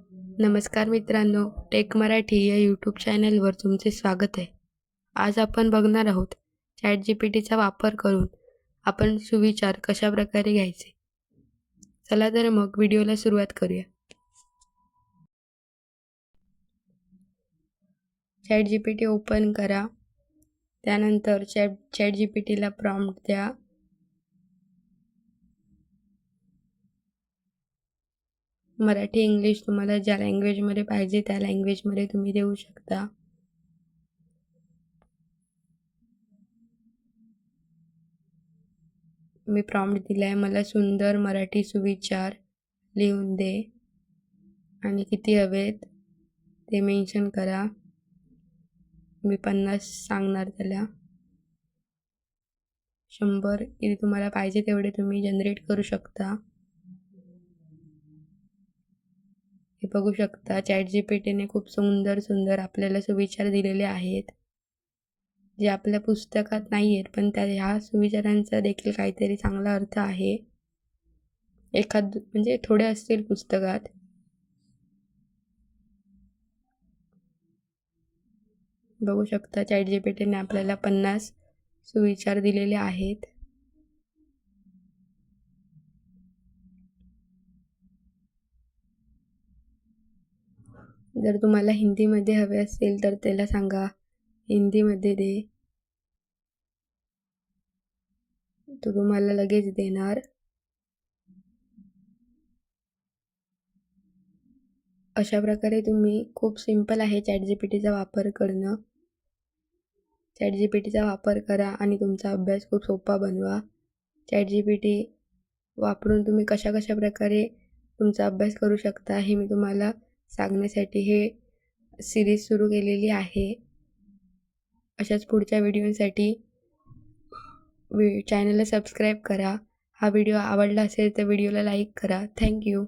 नमस्कार मित्रांनो टेक मराठी या यूट्यूब चॅनलवर तुमचे स्वागत आहे. आज आपण बघणार आहोत चॅट जी पी टीचा वापर करून आपण सुविचार कशाप्रकारे घ्यायचे? चला तर मग व्हिडिओला सुरुवात करूया. Chat G P T open करा. त्यानंतर चॅट चॅट जी पी टीला प्रॉम्प्ट द्या. मराठी इंग्लिश तुम्हाला ज्या लँग्वेजमध्ये पाहिजे त्या लँग्वेजमध्ये तुम्ही देऊ शकता. मी प्रॉम्प्ट दिला आहे मला सुंदर मराठी सुविचार लिहून दे. आणि किती हवेत ते मेन्शन करा. मी पन्नास सांगणार त्याला. शंभर किती तुम्हाला पाहिजे तेवढे तुम्ही जनरेट करू शकता. हे बघू शकता. चॅट जी पी टीने खूप सुंदर सुंदर आपल्याला सुविचार दिलेले आहेत. जे आपल्या पुस्तकात नाही आहेत पण त्या ह्या सुविचारांचा देखील काहीतरी चांगला अर्थ आहे. एखाद म्हणजे थोडे असतील पुस्तकात. बघू शकता चॅट जी पी टीने आपल्याला पन्नास सुविचार दिलेले आहेत. जर तुम्हाला हिंदीमध्ये हवे असेल तर त्याला सांगा. हिंदीमध्ये दे. तो तुम्हाला लगेच देणार. अशा प्रकारे तुम्ही खूप सिंपल आहे चॅट जी पी टीचा वापर करणं. चॅट जी पी टीचा वापर करा आणि तुमचा अभ्यास खूप सोपा बनवा. चॅट जी पी टी वापरून तुम्ही कशा कशा प्रकारे तुमचा अभ्यास करू शकता हे मी तुम्हाला सांगण्यासाठी हे सिरीज सुरू केलेली आहे. अशाच पुढच्या व्हिडिओसाठी वि चॅनलला सबस्क्राईब करा. हा व्हिडिओ आवडला असेल तर व्हिडिओला लाईक करा. थँक्यू